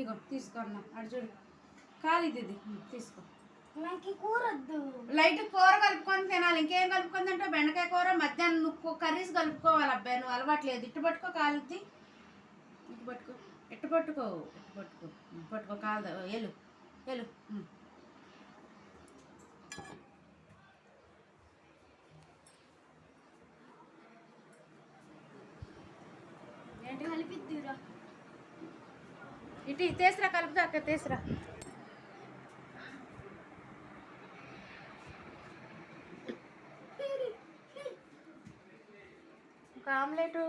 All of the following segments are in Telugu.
ఇగో తీసుకో అన్న. అటు చూడు. ఖాళీ ఇది తీసుకో. నాకు కూర వద్దు. లైట్ కూర కలుపుకొని తినాలి. ఇంకేం కలుపుకొని తింటే బెండకాయ కూర మధ్యాహ్నం నువ్వు కర్రీస్ కలుపుకోవాలి అబ్బాయి. నువ్వు అలవాట్లేదు ఇటు పట్టుకో కాలుద్ది ఇటు పట్టుకో. ఇటు పట్టుకో. ఇటు పట్టుకో. పట్టుకో కాలు ఎలు ఎలు. ఏంటి కలిపిద్దురా? ఇటు తీసిరా కలుపుతా అక్క తీసిరా. ఒక ఆమ్లెటు.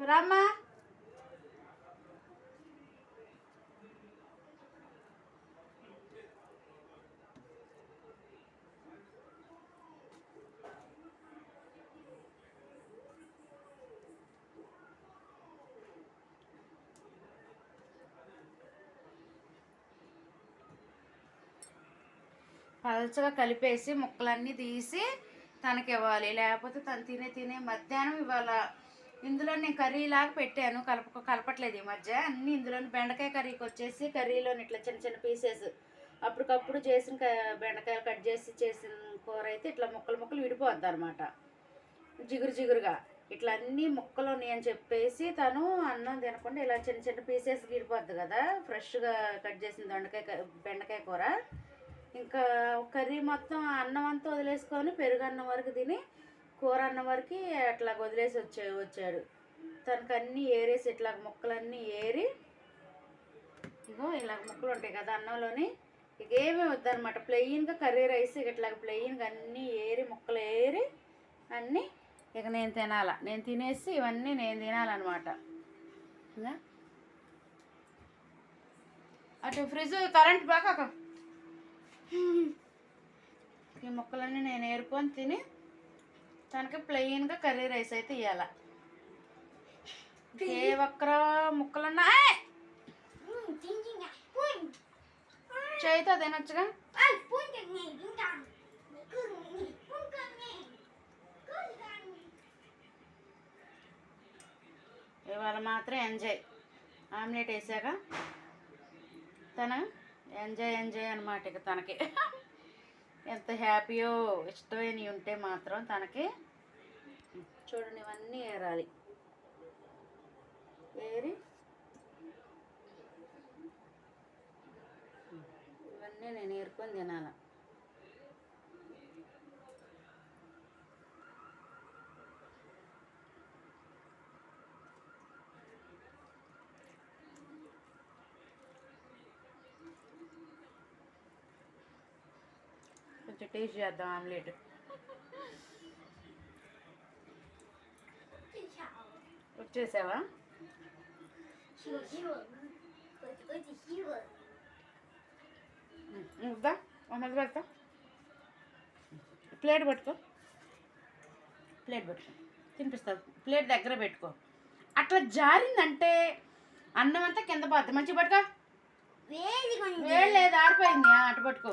రామ్మా. పలచగా కలిపేసి ముక్కలన్నీ తీసి తనకి ఇవ్వాలి లేకపోతే తను తినే తినే మధ్యాహ్నం ఇవాళ ఇందులో నేను కర్రీ లాగా పెట్టాను. కలప కలపట్లేదు ఈ మధ్య. అన్ని ఇందులో బెండకాయ కర్రీకి వచ్చేసి కర్రీలో ఇట్లా చిన్న చిన్న పీసెస్ అప్పటికప్పుడు చేసిన బెండకాయలు కట్ చేసి చేసిన కూర అయితే ఇట్లా ముక్కలు ముక్కలు విడిపోద్ది అనమాట జిగురు జిగురుగా ఇట్లా అన్నీ ముక్కలు ఉన్నాయి అని చెప్పేసి తను అన్నం తినకుండా ఇలా చిన్న చిన్న పీసెస్ విడిపోద్ది కదా ఫ్రెష్గా కట్ చేసిన దొండకాయ బెండకాయ కూర. ఇంకా కర్రీ మొత్తం అన్నం అంతా వదిలేసుకొని పెరుగు అన్నం వరకు తిని కూర అన్నం వరకు అట్లా వదిలేసి వచ్చే వచ్చాడు. తనకు అన్నీ ఏరేసి ఇట్లా ముక్కలన్నీ ఏరి ఇగో ఇలా ముక్కలు ఉంటాయి కదా అన్నంలోని ఇక ఏమీ వద్దనమాట ప్లెయిన్గా కర్రీ రైస్ ఇక ఇట్లా ప్లెయిన్గా అన్నీ ఏరి ముక్కలు ఏరి అన్నీ ఇక నేను తినాల. నేను తినేసి ఇవన్నీ నేను తినాలన్నమాట. అటు ఫ్రిడ్జ్ కరెంట్ బాగా అక్క. ఈ ముక్కలన్నీ నేను ఏరుకొని తిని తనకి ప్లెయిన్గా కర్రీ రైస్ అయితే ఇవ్వాల ఏ ఒక్కర ముక్కలున్నా చేయితో తినొచ్చుగా? ఇవాళ మాత్రం ఎంజాయ్ ఆమ్లెట్ వేసాక తను ఎంజాయ్ ఎంజాయ్ అనమాట ఇక తనకి. ఎంత హ్యాపీయో ఇష్టమైనవి ఉంటే మాత్రం తనకి. చూడండి ఇవన్నీ ఏరాలి. ఏరి. ఇవన్నీ నేను ఏరుకొని తినాలి. కొంచెం టేస్ట్ చేద్దాం ఆమ్లెట్ వచ్చేసావా? వద్దా మొదలు పెడతా. ప్లేట్ పట్టుకో. ప్లేట్ పట్టుకో. తినిపిస్తా. ప్లేట్ దగ్గర పెట్టుకో. అట్లా జారిందంటే అన్నం అంతా కింద పోద్ది మంచిగా పట్టుకో. వేడి లేదు ఆరిపోయింది. అటు పట్టుకో.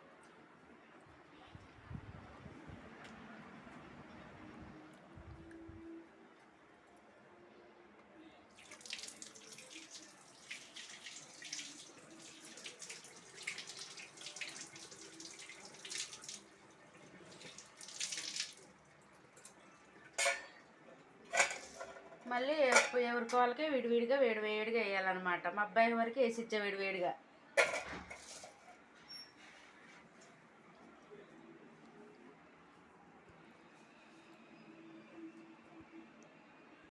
మళ్ళీ ఎవరికి వాళ్ళకే విడివిడిగా వేడి వేడిగా వేయాలన్నమాట. మా అబ్బాయి వరకు వేసి ఇచ్చే విడివేడిగా.